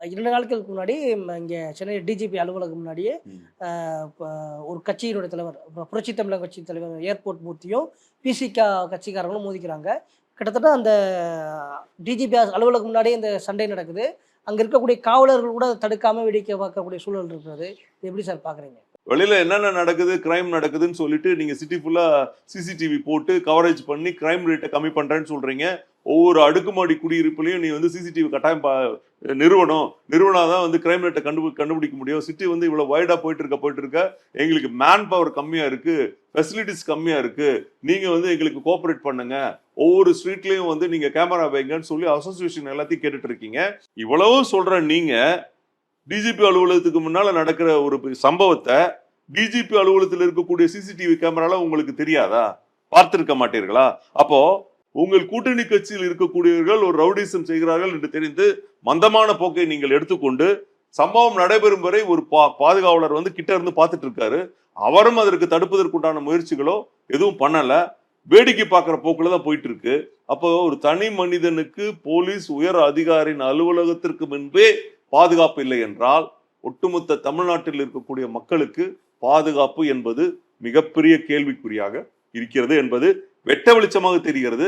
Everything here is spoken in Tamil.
இரண்டு நாட்களுக்கு முன்னாடி இங்கே சென்னை டிஜிபி அலுவலகம் முன்னாடியே ஒரு கட்சியினுடைய தலைவர் புரட்சி தமிழக கட்சி தலைவர் ஏர்போர்ட் மூர்த்தியும் பிசிகா கட்சிக்காரங்களும் மோதிக்கிறாங்க. கிட்டத்தட்ட அந்த டிஜிபி அலுவலகம் முன்னாடியே இந்த சண்டை நடக்குது. அங்கே இருக்கக்கூடிய காவலர்கள் கூட அதை தடுக்காம வேடிக்கை பார்க்கக்கூடிய சூழல் இருக்கிறது. எப்படி சார் பார்க்குறீங்க வெளியில என்னென்ன நடக்குது கிரைம் நடக்குதுன்னு சொல்லிட்டு நீங்க சிட்டி ஃபுல்லா சிசிடிவி போட்டு கவரேஜ் பண்ணி கிரைம் ரேட்டை கம்மி பண்றேன்னு சொல்றீங்க. ஒவ்வொரு அடுக்குமாடி குடியிருப்புலையும் நீ வந்து சிசிடிவி கட்டாயம் பா- நிறுவனம். தான் வந்து கிரைம் ரேட்டை கண்டு கண்டுபிடிக்க முடியும். சிட்டி வந்து இவ்வளோ வைடா போயிட்டு இருக்க போயிட்டு இருக்க எங்களுக்கு மேன் பவர் கம்மியா இருக்கு ஃபெசிலிட்டிஸ் கம்மியா இருக்கு. நீங்க வந்து எங்களுக்கு கோஆபரேட் பண்ணுங்க. ஒவ்வொரு ஸ்ட்ரீட்லயும் வந்து நீங்க கேமரா வைங்கன்னு சொல்லி அசோசியேஷன் எல்லாத்தையும் கேட்டுட்டு இருக்கீங்க இவ்வளவும் சொல்ற நீங்க. டிஜிபி அலுவலகத்துக்கு முன்னால நடக்கிற ஒரு சம்பவத்தை டிஜிபி அலுவலகத்தில் இருக்கக்கூடிய சிசிடிவி கேமரால உங்களுக்கு தெரியாதா? பார்த்திருக்க மாட்டீர்களா? அப்போ உங்கள் கூட்டணி கட்சியில் இருக்கக்கூடியவர்கள் ஒரு ரவுடிசம் செய்கிறார்கள் என்று தெரிந்து மந்தமான போக்கை நீங்கள் எடுத்துக்கொண்டு சம்பவம் நடைபெறும் வரை ஒரு பா பாதுகாவலர் வந்து கிட்ட இருந்து பார்த்துட்டு இருக்காரு. அவரும் அதற்கு தடுப்பதற்குண்டான முயற்சிகளோ எதுவும் பண்ணல. வேடிக்கை பார்க்குற போக்கில் தான் போயிட்டு இருக்கு. அப்போ ஒரு தனி மனிதனுக்கு போலீஸ் உயர் அதிகாரியின் அலுவலகத்திற்கு முன்பே பாதுகாப்பு இல்லை என்றால் ஒட்டுமொத்த தமிழ்நாட்டில் இருக்கக்கூடிய மக்களுக்கு பாதுகாப்பு என்பது மிகப்பெரிய கேள்விக்குறியாக இருக்கிறது என்பது வெட்ட வெளிச்சமாக தெரிகிறது.